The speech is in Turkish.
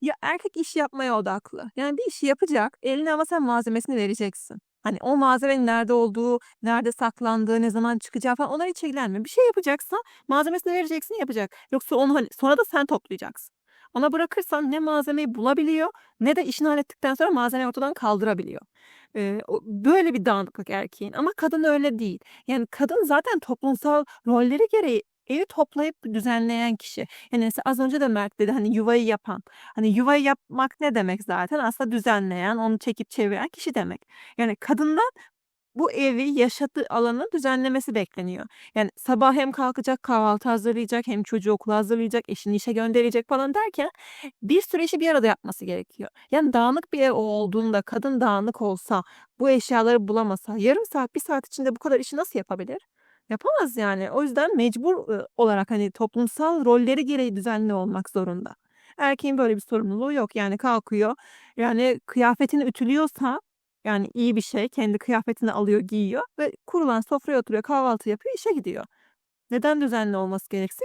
Ya erkek iş yapmaya odaklı. Yani bir işi yapacak, eline ama sen malzemesini vereceksin. Hani o malzemenin nerede olduğu, nerede saklandığı, ne zaman çıkacağı falan onlar hiç ilgilenmiyor. Bir şey yapacaksa malzemesini vereceksin yapacak. Yoksa onu hani sonra da sen toplayacaksın. Ona bırakırsan ne malzemeyi bulabiliyor ne de işini hallettikten sonra malzemeyi ortadan kaldırabiliyor. Eee, o böyle bir dağınıklık erkeğin ama kadın öyle değil. Yani kadın zaten toplumsal rolleri gereği evi toplayıp düzenleyen kişi. Yani mesela az önce de Mert dedi hani yuvayı yapan. Hani yuvayı yapmak ne demek zaten? Aslında düzenleyen, onu çekip çeviren kişi demek. Yani kadından bu evi, yaşadığı alanı düzenlemesi bekleniyor. Yani sabah hem kalkacak, kahvaltı hazırlayacak, hem çocuğu okula hazırlayacak, eşini işe gönderecek falan derken bir sürü işi bir arada yapması gerekiyor. Yani dağınık bir ev olduğunda kadın dağınık olsa, bu eşyaları bulamasa yarım saat, bir saat içinde bu kadar işi nasıl yapabilir? Yapamaz yani. O yüzden mecbur, olarak hani toplumsal rolleri gereği düzenli olmak zorunda. Erkeğin böyle bir sorumluluğu yok. Yani kalkıyor, yani kıyafetini ütülüyorsa yani iyi bir şey, kendi kıyafetini alıyor, giyiyor ve kurulan sofraya oturuyor, kahvaltı yapıyor, işe gidiyor. Neden düzenli olması gereksin